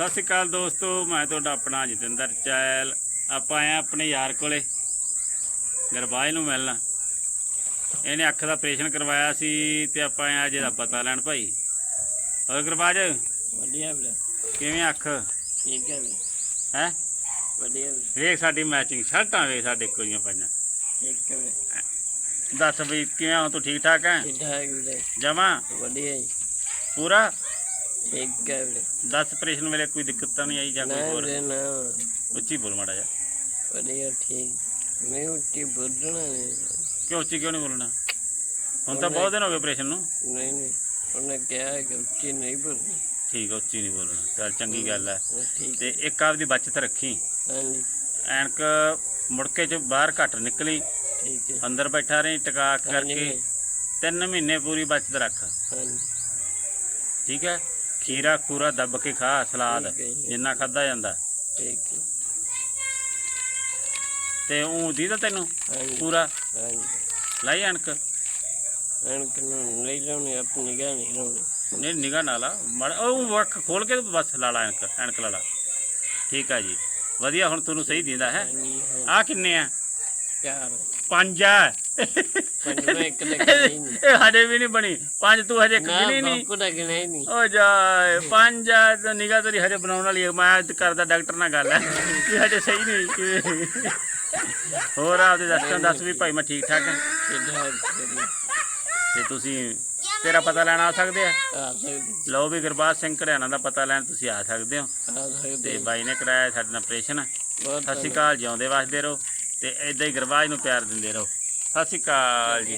ਸਤਿ ਸ਼੍ਰੀ ਅਕਾਲ ਦੋਸਤੋ ਮੈਂ ਤੁਹਾਡਾ ਆਪਣਾ ਜਤਿੰਦਰ ਚੈਲ। ਆਪਾਂ ਆਏ ਆਪਣੇ ਯਾਰ ਕੋਲੇ ਗਰਬਾਜ ਨੂੰ ਮਿਲਣ। ਇਹਨੇ ਅੱਖ ਦਾ ਆਪਰੇਸ਼ਨ ਕਰਵਾਇਆ ਸੀ ਤੇ ਆਪਾਂ ਆਏ ਅੱਜ ਦਾ ਪਤਾ ਲੈਣ ਭਾਈ। ਹੋਰ ਗਰਬਾਜ ਵਧੀਆ ਵੀਰੇ। ਕਿਵੇਂ ਅੱਖ? ਠੀਕ ਹੈ ਵੀਰੇ। ਹੈ? ਵਧੀਆ ਵੀਰੇ। ਵੇਖ ਸਾਡੀ ਮੈਚਿੰਗ ਸ਼ਰਟਾਂ ਵੇਖ ਸਾਡੇ ਕੋਲੀਆਂ ਪਾਈਆਂ। ਠੀਕ ਹੈ ਵੀਰੇ। ਦੱਸ ਵੀ ਕਿਵੇਂ ਹੋ ਤੂੰ ਠੀਕ ਠਾਕ ਹੈ? ਠੀਕ ਠਾਕ ਵੀਰੇ। ਜਮਾ? ਵਧੀਆ ਜੀ। ਪੂਰਾ? ਠੀਕ ਹੈ ਵੀਰੇ। ਦੱਸ ਆਪਰੇਸ਼ਨ ਵੇਲੇ ਕੋਈ ਦਿੱਕਤ ਤਾਂ ਨਹੀਂ ਆਈ ਜਾਂ ਨਾ ਕੋਈ ਹੋਰ? ਵੀਰੇ ਨਾ। ਉੱਚੀ ਬੋਲ ਮਾੜਾ ਜਾ ਵਧੀਆ ਠੀਕ। ਮੈਂ ਉੱਟੀ ਬੋਲਣਾ ਨਹੀਂ। ਕਿਉਂ ਉੱਚੀ ਕਿਉਂ ਨਹੀਂ ਬੋਲਣਾ? ਹੁਣ ਤਾਂ ਬਹੁਤ ਦਿਨ ਹੋ ਗਏ ਆਪਰੇਸ਼ਨ ਨੂੰ। ਨਹੀਂ ਨਹੀਂ। ਉਹਨੇ ਕਿਹਾ ਕਿ ਉੱਚੀ ਨਹੀਂ ਬੋਲਣੀ। ਠੀਕ ਆ, ਉੱਚੀ ਨਹੀਂ ਬੋਲਣਾ। ਚੱਲ ਚੰਗੀ ਗੱਲ ਹੈ। ਉਹ ਠੀਕ ਤੇ ਇੱਕ ਆਪਦੀ ਬਚਤ ਰੱਖੀ। ਹਾਂਜੀ। ਐਨਕ ਮੁੜਕੇ ਚ ਬਾਹਰ ਘੱਟ ਨਿਕਲੀ। ਠੀਕ ਹੈ। ਅੰਦਰ ਬੈਠਾ ਰਹੀ ਟਿਕਾ ਹਾਂਜੀ ਕਰਕੇ। ਤਿੰਨ ਮਹੀਨੇ ਪੂਰੀ ਬਚਤ ਰੱਖ। ਹਾਂਜੀ। ਠੀਕ ਹੈ? ਖੀਰਾ ਖੂਰਾ ਦੱਬ ਕੇ ਖਾ ਸਲਾਦ ਠੀਕ ਹੈ ਜੀ। ਜਿੰਨਾ ਖਾਦਾ ਜਾਂਦਾ। ਠੀਕ ਹੈ। ਤੇ ਉਹ ਦੀਦਾ ਤੈਨੂੰ ਹਾਂਜੀ। ਪੂਰਾ? ਹਾਂਜੀ। ਲਾਈ ਐਨਕ? ਐਨਕ ਨੂੰ ਨਹੀਂ ਲਾਉਣੀ ਆਪਣੀ ਨਿਗਾਹ ਨਹੀਂ ਲਾਉਣੀ। ਨਹੀਂ ਨਿਗਾ ਨਾਲਾ ਮੜ ਉਹ ਅੱਖ ਖੋਲ ਕੇ ਬਸ ਲਾ ਲਾ ਐਨਕ ਐਨਕ ਲਾ ਲਾ। ਠੀਕ ਆ ਜੀ। ਵਧੀਆ ਹੁਣ ਤੁਹਾਨੂੰ ਸਹੀ ਦਿੰਦਾ ਹੈ? ਹਾਂਜੀ ਹਾਂ ਆ ਕਿੰਨੇ ਆ? ਚਾਰ। ਪੰਜ ਆ। ਪੰਜਵੇਂ ਇੱਕ ਦੇ ਗਿਣੇ ਨਹੀਂ। ਇਹ ਹਜੇ ਵੀ ਨਹੀਂ ਬਣੀ। ਪੰਜ ਤੂੰ ਹਜੇ ਨਾ ਗਿਣੀ ਨਹੀਂ। ਬਾਪੂ ਦਾ ਗਿਣੇ ਨਹੀਂ। ਓ ਜਾਏ ਪੰਜ ਤੇ ਨਿਗਾਹ ਤੇਰੀ ਹਜੇ ਬਣਾਉਣ ਵਾਲੀ ਹੈ ਮੈਂ ਅੱਜ ਕਰਦਾ ਡਾਕਟਰ ਨਾਲ ਗੱਲ। ਹੈ ਕਿ ਹਜੇ ਸਹੀ ਨਹੀਂ। ਹੋਰ ਆਪਦੇ ਦੱਸਣ ਦੱਸ ਵੀ ਭਾਈ ਮੈਂ ਠੀਕ ਠਾਕ ਹਾਂ ਕਰੀ ਤੇ ਤੁਸੀਂ ਤੇਰਾ ਪਤਾ ਲੈਣ ਆ ਸਕਦੇ ਆ? ਆ ਸਕਦੇ। ਲਓ ਵੀ ਗੁਰਬਾਜ ਸਿੰਘ ਘੜਿਆਣਾ ਦਾ ਪਤਾ ਲੈਣ ਤੁਸੀਂ ਆ ਸਕਦੇ ਹੋ। ਆ ਤੇ ਸਕਦੇ ਬਾਈ ਨੇ ਕਰਾਇਆ ਸਾਡੇ ਨਾਲ ਆਪਰੇਸ਼ਨ। ਬਹੁਤ ਸਤਿ ਸ਼੍ਰੀ ਅਕਾਲ ਜਿਉਂਦੇ ਵਸਦੇ ਰਹੋ। ਤੇ ਇਦਾਂ ਹੀ ਗੁਰਬਾਜ ਨੂੰ ਪਿਆਰ ਦਿੰਦੇ ਰਹੋ। ਸਤਿ ਸ਼੍ਰੀ ਅਕਾਲ ਜੀ।